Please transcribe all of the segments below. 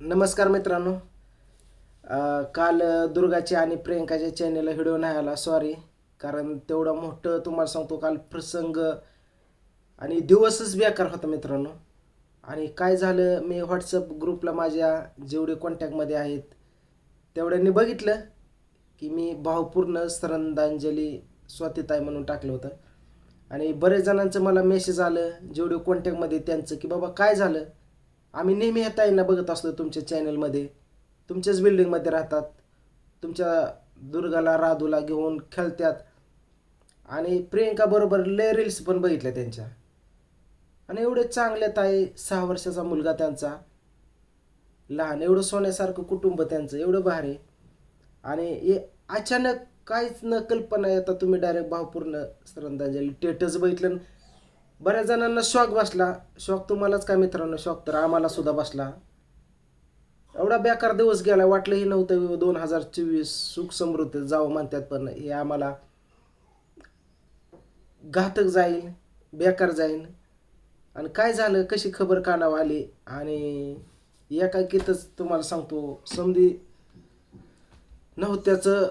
नमस्कार मित्रांनो. काल दुर्गाचे आणि प्रियंकाच्या चॅनेलला व्हिडिओ नाही आला सॉरी कारण तेवढं मोठं तुम्हाला सांगतो काल प्रसंग आणि दिवसच बेकार होता मित्रांनो. आणि काय झालं मी व्हॉट्सअप ग्रुपला माझ्या जेवढे कॉन्टॅक्टमध्ये आहेत तेवढ्यांनी बघितलं की मी भावपूर्ण श्रद्धांजली स्वातिताय म्हणून टाकलं होतं. आणि बरेच जणांचं मला मेसेज आलं जेवढे कॉन्टॅक्टमध्ये त्यांचं की बाबा काय झालं? आम्ही नेहमी ह्या ताईंना बघत असतो तुमच्या चॅनलमध्ये. तुमच्याच बिल्डिंगमध्ये राहतात. तुमच्या दुर्गाला राधूला घेऊन खेळतात. आणि प्रियंका बरोबर लय रील्स पण बघितल्या त्यांच्या. आणि एवढे चांगले ताई सहा वर्षाचा मुलगा त्यांचा. लहान एवढं सोन्यासारखं कुटुंब त्यांचं एवढं भारी. आणि हे अचानक काहीच न कल्पना येता तुम्ही डायरेक्ट भावपूर्ण श्रद्धांजली टेटच बघितलं न बऱ्याच जणांना शॉक बसला. शॉक तुम्हालाच का मित्रांनो शॉक तर आम्हाला सुद्धा बसला. एवढा बेकार दिवस गेला वाटलंही नव्हतं दोन हजार चोवीस सुख समृद्ध जावं म्हणतात. पण हे आम्हाला घातक जाईल बेकार जाईल. आणि काय झालं? कशी खबर कानावर आली? आणि एकाकीतच तुम्हाला सांगतो समधी नव्हत्याचं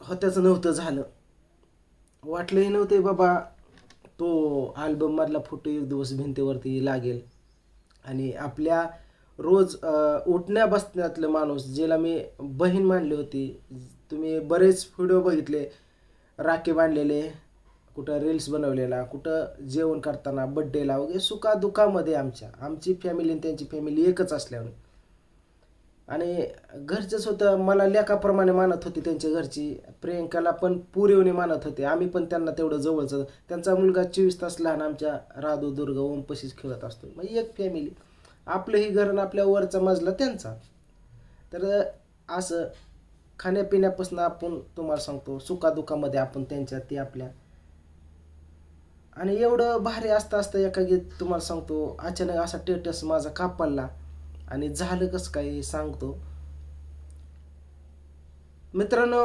होत्याचं नव्हतं झालं. वाटलंही नव्हते बाबा तो आल्बममधला फोटो एक दिवस भिंतीवरती लागेल. आणि आपल्या रोज उठण्या बसण्यातलं माणूस ज्याला मी बहीण मानली होती तुम्ही बरेच व्हिडिओ बघितले. राखे बांधलेले कुठं रील्स बनवलेला कुठं जेवण करताना बड्डेला वगैरे सुखादुखामध्ये आमच्या. आमची फॅमिली आणि त्यांची फॅमिली एकच असल्यामुळे. आणि घरचंच होतं मला लेखाप्रमाणे मानत होती त्यांच्या घरची. प्रियंकाला पण पुरेवणी मानत होते. आम्ही पण त्यांना तेवढं जवळचं. त्यांचा मुलगा चोवीस तास लहान आमच्या राधू दुर्ग ओमपशीच खेळत असतो. मग एक फॅमिली आपलंही घर आणि आपल्या वरचा मजला त्यांचा. तर असं खाण्यापिण्यापासून आपण तुम्हाला सांगतो सुखादुखामध्ये आपण त्यांच्या ती आपल्या. आणि एवढं भारी असता असता एका गीत तुम्हाला सांगतो अचानक असा टेटस माझा कापडला आणि झालं कसं काय हे सांगतो. मित्रांनो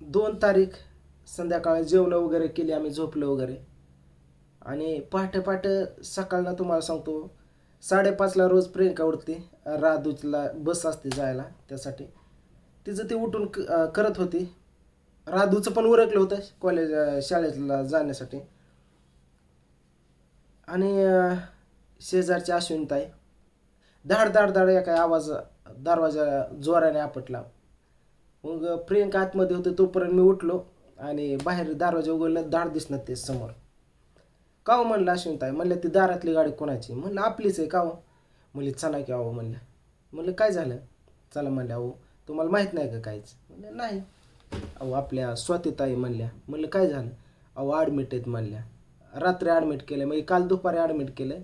दोन तारीख संध्याकाळी जेवणं वगैरे केली आम्ही झोपलं वगैरे. आणि पहाटे पहाटे सकाळला तुम्हाला सांगतो साडेपाचला रोज प्रियंका उठते राधूला बस असते जायला त्यासाठी. तिचं ती उठून करत होती. राधूचं पण उरकलं होतं कॉलेज शाळेला जाण्यासाठी. आणि शेजारची अश्विनताई धाड धाड धाड एका आवाज दरवाजा जोराने आपटला. मग प्रियंका आतमध्ये होते तोपर्यंत मी उठलो आणि बाहेर दरवाजा उघडलं दाड दिसणार ते समोर. का हो म्हणलं अश्विनताई म्हणलं ती दारातली गाडी कोणाची? म्हणलं आपलीच आहे का हो म्हणली चला की अहो म्हणलं. म्हणलं काय झालं? चला म्हणलं अहो तुम्हाला माहीत नाही का काहीच? म्हणलं नाही. अहो आपल्या स्वातीताई म्हणल्या. म्हणलं काय झालं? अहो ॲडमिट आहेत म्हणल्या. रात्री ॲडमिट केलं मग काल दुपारी ॲडमिट केलं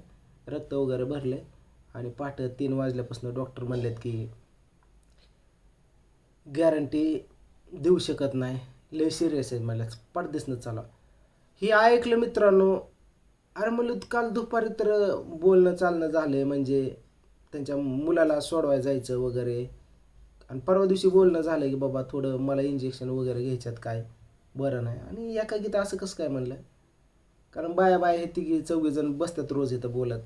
रक्त वगैरे भरले. आणि पाठ तीन वाजल्यापासून डॉक्टर म्हणलेत की गॅरंटी देऊ शकत नाही. लय सिरियस आहे मला पडदेसनं चला हे ऐकलं मित्रांनो अरे म्हणलं काल दुपारी तर बोलणं चालणं झालं म्हणजे त्यांच्या मुलाला सोडवायला जायचं वगैरे. आणि परवा दिवशी बोलणं झालं की बाबा थोडं मला इंजेक्शन वगैरे घ्यायच्यात काय? बरं नाही. आणि एका गीत असं कसं काय म्हणलं? कारण बाया बाया हे तिघी चौघीजण बसतात रोज इथं बोलत.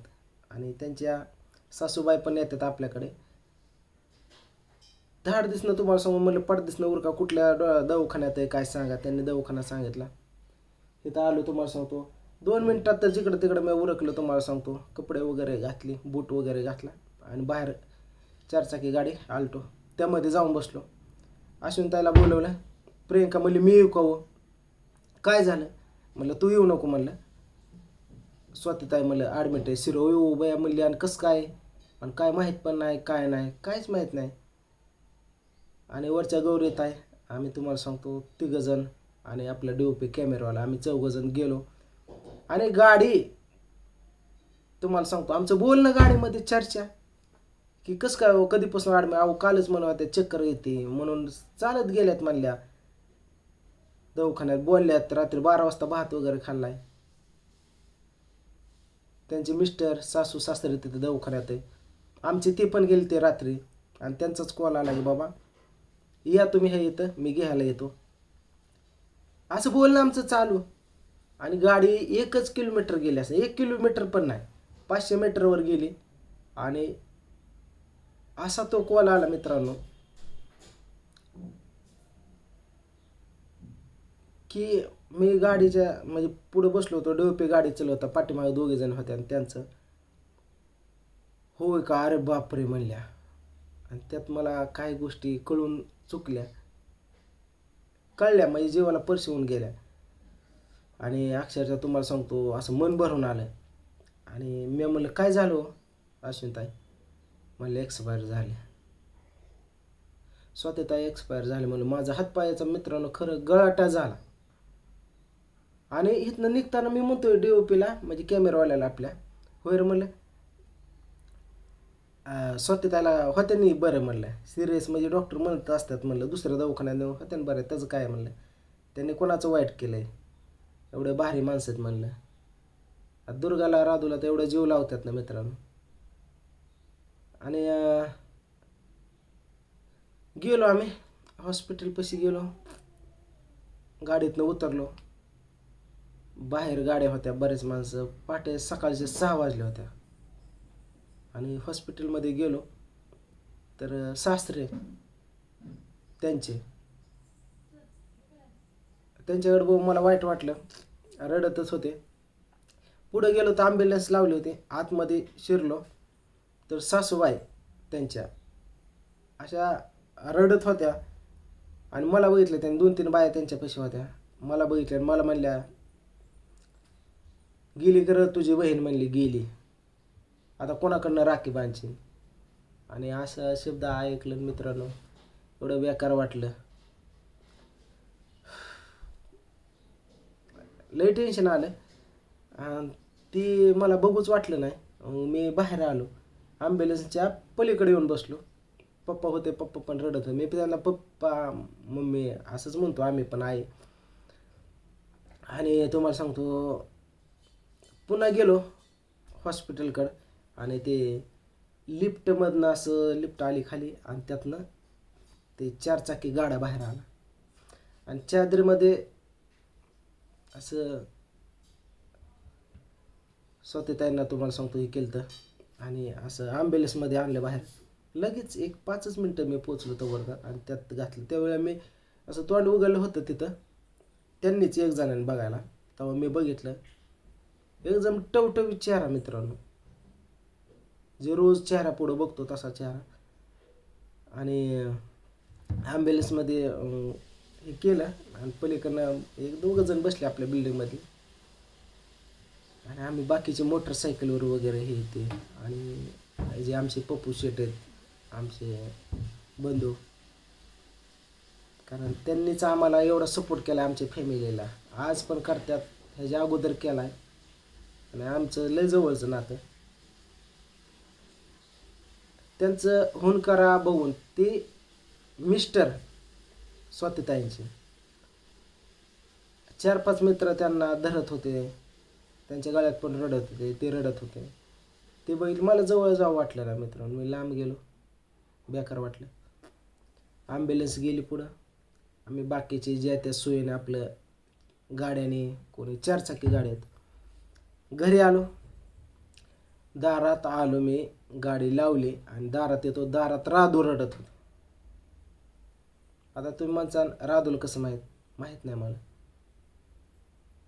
आणि त्यांच्या सासूबाई पण येतात आपल्याकडे. धाड दिसणं तुम्हाला समोर म्हणलं पड दिसणं उरका कुठल्या डोळा दवाखान्यात आहे काय सांगा? त्यांनी दवाखाना सांगितला. इथं आलो तुम्हाला सांगतो. दोन मिनटात तर जिकडं तिकडं मी उरकलं तुम्हाला सांगतो. कपडे वगैरे घातले बूट वगैरे घातला आणि बाहेर चारचाकी गाडी आलतो. त्यामध्ये जाऊन बसलो. अश्विनताईला बोलवलं प्रियंका म्हणली मी येऊ का हो? काय झालं? म्हणलं तू येऊ नको म्हणलं. स्वातीताई म्हणलं ॲडमिट आहे शिरो येऊ बया म्हणली आणि कसं काय? आणि काय माहीत पण नाही काय नाही काहीच माहीत नाही. आणि वरच्या गौरीत आहे आम्ही तुम्हाला सांगतो तिघंजण आणि आपला डी ओ पी कॅमेरावाला आम्ही चौघंजण गेलो. आणि गाडी तुम्हाला सांगतो आमचं बोलणं गाडीमध्ये चर्चा. की कसं काय हो कधीपासून आडमे अहो कालच म्हणून त्या चक्कर येते म्हणून चालत गेल्यात म्हणल्या. दवाखान्यात बोलल्यात रात्री बारा वाजता भात वगैरे खाल्लाय. त्यांचे मिस्टर सासू सासरे तिथे दवाखान्यात आहे. आमचे ते पण गेले ते रात्री. आणि त्यांचाच कॉल आला की बाबा या तुम्ही हे येतं मी घ्यायला येतो. असं बोलणं आमचं चालू. आणि गाडी एकच किलोमीटर गेली असं. एक किलोमीटर पण नाही. पाचशे मीटरवर गेली. आणि असा तो कॉल आला मित्रांनो. की मी गाडीच्या म्हणजे पुढे बसलो होतो डोपे गाडी चालवता पाठीमागे दोघे जण होते आणि त्यांचं. होय का? अरे बापरे म्हणल्या. आणि त्यात मला काही गोष्टी कळून चुकल्या. कळल्या म्हणजे जीवाला परशिवून गेल्या. आणि अक्षरशः तुम्हाला सांगतो असं मन भरून आलं आणि मी म्हणलं काय झालं हो, अश्विनताई म्हणलं एक्सपायर झाले. स्वतःताई एक्सपायर झाले. म्हणलं माझा हातपायाचा मित्रांनो खरं गळाटा झाला. आणि इथनं निघताना मी म्हणतोय डीओपीला म्हणजे कॅमेरावाल्याला आपल्या. होय रे म्हणलं? स्वतः स्वतःला होत्या बरं म्हणलं. सिरियस म्हणजे डॉक्टर म्हणत असतात म्हणलं दुसऱ्या दवाखान्यात नेऊन होत्या बरं त्याचं काय म्हणलं. त्यांनी कोणाचं वाईट केलं आहे एवढं भारी माणसं आहेत म्हणलं. आता दुर्गाला राधूला तर एवढं जीव लावतात ना मित्रांनो. आणि गेलो आम्ही. हॉस्पिटलपाशी गेलो. गाडीतनं उतरलो. बाहेर गाड्या होत्या बरेच माणसं. पहाटे सकाळचे सहा वाजल्या होत्या आणि हॉस्पिटलमध्ये गेलो. तर अं, सासरे त्यांचे. त्यांच्याकडे बघून मला वाईट वाटलं. रडतच होते. पुढं गेलो तर ॲम्ब्युलन्स लावले होते. आतमध्ये शिरलो. तर सासूबाई त्यांच्या अशा रडत होत्या. आणि मला बघितलं त्यांनी दोन तीन बाया त्यांच्यापाशी होत्या. मला बघितलं आणि मला म्हणल्या गेली कर तुझी बहीण म्हणली गेली. आता कोणाकडनं राखी बांधशील? आणि असं शब्द ऐकलं मित्रांनो एवढं बेकार वाटलं. लई टेन्शन आलं. आणि ती मला बघूच वाटलं नाही. मग मी बाहेर आलो. ॲम्ब्युलन्सच्या पलीकडे येऊन बसलो. पप्पा होते पप्पा पण रडत होते. मी त्यांना पप्पा मम्मी असंच म्हणतो. आम्ही पण आहे. आणि तुम्हाला सांगतो पुन्हा गेलो हॉस्पिटलकडं आणि ते लिफ्टमधनं असं लिफ्ट आली खाली आणि त्यातनं ते चारचाकी गाडा बाहेर आला आणि चादरीमध्ये असं स्वतःताईंना तुम्हाला सांगतो हे केलं तर आणि असं ॲम्ब्युलन्समध्ये आणलं बाहेर. लगेच एक पाचच मिनटं मी पोचलो तो वर्गात आणि त्यात घातलं. त्यावेळेला मी असं तोंड उघडलं होतं तिथं. त्यांनीच एक जणांनी बघायला. तेव्हा मी बघितलं. एकदम टवटवीत चेहरा मित्रांनो. जे रोज चेहरा पुढं बघतो तसा चेहरा. आणि ॲम्ब्युलन्समध्ये हे केलं आणि पलीकडनं एक दोघं जण बसले आपल्या बिल्डिंगमध्ये आणि आम्ही बाकीचे मोटरसायकलवर वगैरे हे ते आणि जे आमचे पप्पू शेट आहेत आमचे बंधू. कारण त्यांनीच आम्हाला एवढा सपोर्ट केला आमच्या फॅमिलीला आज पण करतात. ह्याच्या अगोदर केला आहे आणि आमचं लय जवळचं नातं. त्यांचं हुनकारा बघून ते मिस्टर स्वातीताईंचे. चार पाच मित्र त्यांना धरत होते. त्यांच्या गळ्यात पण रडत होते ते रडत होते. ते बघितलं मला जवळ जावं वाटलं ना मित्रांनो मी लांब गेलो. बेकार वाटलं. ॲम्ब्युलन्स गेली पुढं. आम्ही बाकीचे ज्या त्या सोयीने आपलं गाड्याने कोणी चारचाकी गाड्या आहेत घरी आलो. दारात आलो मी गाडी लावली आणि दारात येतो. दारात राधू रडत होतो. आता तुम्ही म्हणसाल राधूला कसं माहीत? माहीत नाही मला.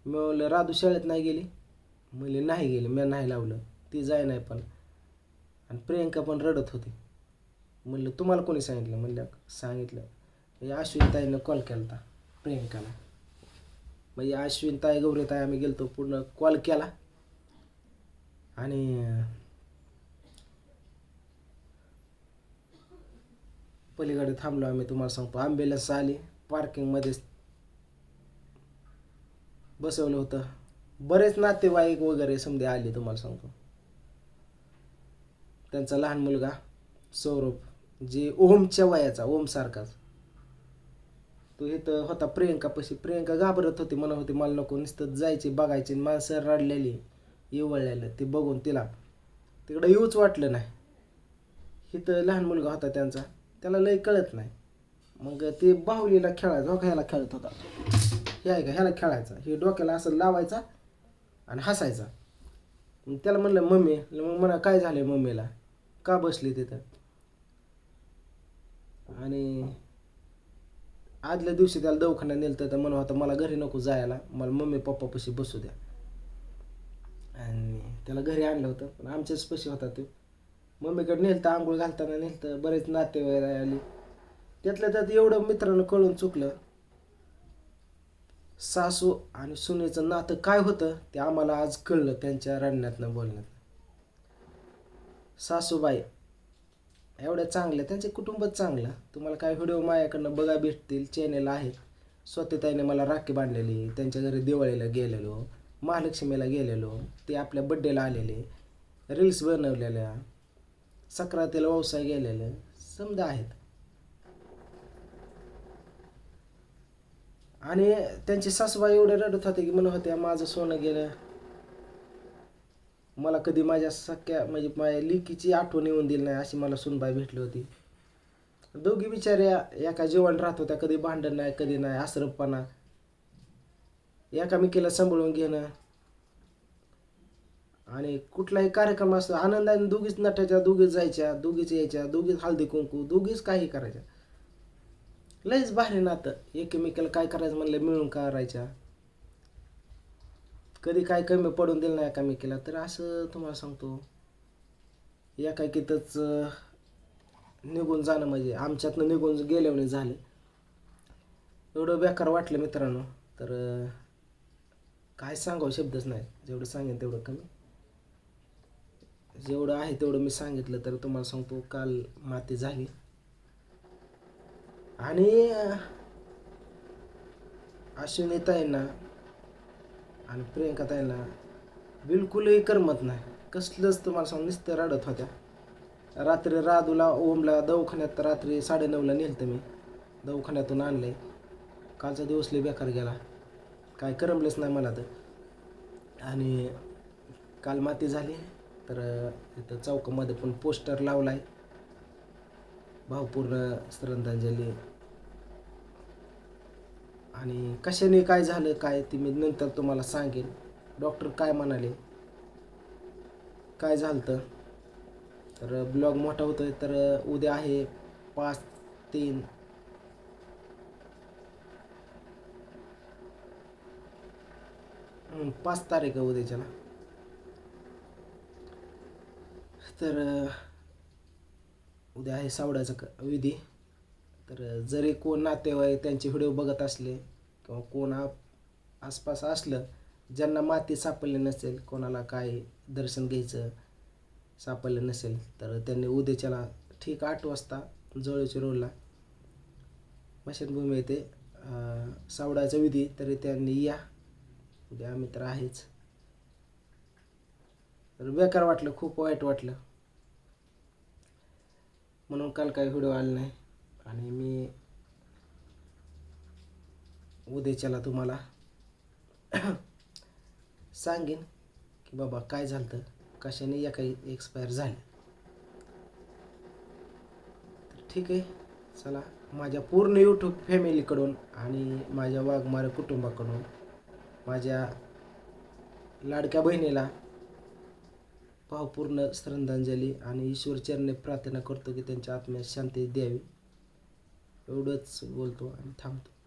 मी म्हणलं राधू शाळेत नाही गेली? म्हणले नाही गेली. मी नाही लावलं. ती जाय नाही पण. आणि प्रियंका पण रडत होती. म्हणलं तुम्हाला कोणी सांगितलं? म्हणलं सांगितलं. म्हणजे अश्विनताईनं कॉल केला होता प्रियंकाला. म्हणजे अश्विनताई गौरीताई आम्ही गेलतो पूर्ण कॉल केला. आणि पलीकडे थांबलो आम्ही तुम्हाला सांगतो. ॲम्ब्युलन्स आली पार्किंगमध्येच बसवलं होतं. बरेच नातेवाईक वगैरे समजे आले तुम्हाला सांगतो. त्यांचा लहान मुलगा सौरभ जे ओमच्या वयाचा ओमसारखाच तो इथं होता प्रियंकापाशी प्रियंका घाबरत होती म्हणत होती मला नको नुसतं जायचे बघायचे आणि माणसं रडलेली. येवळलेलं ते बघून तिला तिकडं येऊच वाटलं नाही. इथं लहान मुलगा होता त्यांचा त्याला लय कळत नाही. मग ते बाहुलीला खेळायचा हो ह्याला खेळत होता. हे आहे का ह्याला खेळायचा हे डोक्याला असं लावायचा आणि हसायचा. मग त्याला म्हणलं मम्मी मग म्हणा काय झालं मम्मीला? का बसली तिथं? आणि आदल्या दिवशी त्याला दवाखान्यात नेलं तर म्हणत होता मला घरी नको जायला मला मम्मी पप्पापाशी बसू द्या. आणि त्याला घरी आणलं होतं. पण आमच्याच पशी होता तो. मम्मीकडे नेलं तर आंघोळ घालताना नेलं तर बरेच वगैरे आली. त्यातल्या त्यात एवढं मित्रांनो कळून चुकलं. सासू आणि सुनेचं नातं काय होतं ते आम्हाला आज कळलं त्यांच्या रडण्यातनं बोलण्यात सासूबाई एवढ्या चांगल्या त्यांचे कुटुंबच चांगलं. तुम्हाला काय व्हिडिओ माझ्याकडनं बघा भेटतील. चॅनेल आहेत स्वतःताईने मला राखी बांधलेली. त्यांच्या घरी दिवाळीला गेलेलो. महालक्ष्मीला गेलेलो ते आपल्या बड्डेला आलेले रील्स बनवलेल्या सक्रातीला व्यवसाय गेलेले समजा आहेत. आणि त्यांची सासूबाई एवढे रडत होते की म्हणत होत्या माझं सोनं गेलं. मला कधी माझ्या सख्या म्हणजे माझ्या लिकीची आठवण येऊन दिली नाही अशी मला सुनबाई भेटली होती. दोघी बिचाऱ्या एका जेवण राहत होत्या कधी भांडण नाही कधी नाही आसरपणा. एकामेकीला सांभाळून घेणं. आणि कुठलाही कार्यक्रम असतो आनंदाने दोघीच नटायच्या दोघीच जायच्या दोघीच यायच्या दोघीच हळदी कुंकू दोघीच काही करायच्या. लयच भारी नातं. एकमेकाला काय करायचं म्हणलं मिळून करायच्या कधी काय कमी पडून दिलं नाही एकामेकीला तर असं तुम्हाला सांगतो. एकाकीतच निघून जाणं म्हणजे आमच्यातनं निघून गेल्याने झालं. एवढं बेकार वाटलं मित्रांनो तर काय सांगावं शब्दच नाही. जेवढं सांगेन तेवढं कमी. जेवढं आहे तेवढं मी सांगितलं तर तुम्हाला सांगतो काल माती झाली. आणि अश्विनी ताईंना आणि प्रियंका ताईंना बिलकुलही करमत नाही. कसलंच तुम्हाला सांग नुसतं रडत होत्या. रात्री राधूला ओमला दवाखान्यात रात्री साडेनऊला नेलतं मी. दवाखान्यातून आणले कालचा दिवस लय बेकार गेला. काय करमलंच नाही मला तर. आणि काल माती झाली तर इथं चौकामध्ये पण पोस्टर लावला आहे भावपूर्ण श्रद्धांजली. आणि कशाने काय झालं काय ते मी नंतर तुम्हाला सांगेन. डॉक्टर काय म्हणाले? काय झालं तर तर ब्लॉग मोठा होतोय तर उद्या आहे पाच तीन पाच तारीख आहे उद्याच्याला तर उद्या आहे सावड्याचा क- विधी. तर जरी कोण नातेवाईक त्यांचे व्हिडिओ बघत असले किंवा कोण आप आसपास असलं ज्यांना माती सापडली नसेल कोणाला काय दर्शन घ्यायचं सापडलं नसेल तर त्यांनी उद्याच्याला ठीक आठ वाजता जवळच्या रोडला स्मशानभूमी येते सावडाचा विधी तरी त्यांनी या. उद्या आम्ही तर आहेच. तर बेकार वाटलं खूप वाईट वाटलं. म्हणून काल काही व्हिडिओ आले नाही. आणि मी उद्याच्याला तुम्हाला सांगेन की बाबा काय झालं तर कशाने या काही एक्सपायर झाले तर ठीक आहे चला माझ्या पूर्ण यूट्यूब फॅमिलीकडून आणि माझ्या वाघमारे कुटुंबाकडून माझ्या लाडक्या बहिणीला भावपूर्ण श्रद्धांजली आणि ईश्वरचरणे प्रार्थना करतो की त्यांच्या आत्म्यास शांती द्यावी. एवढंच बोलतो आणि थांबतो.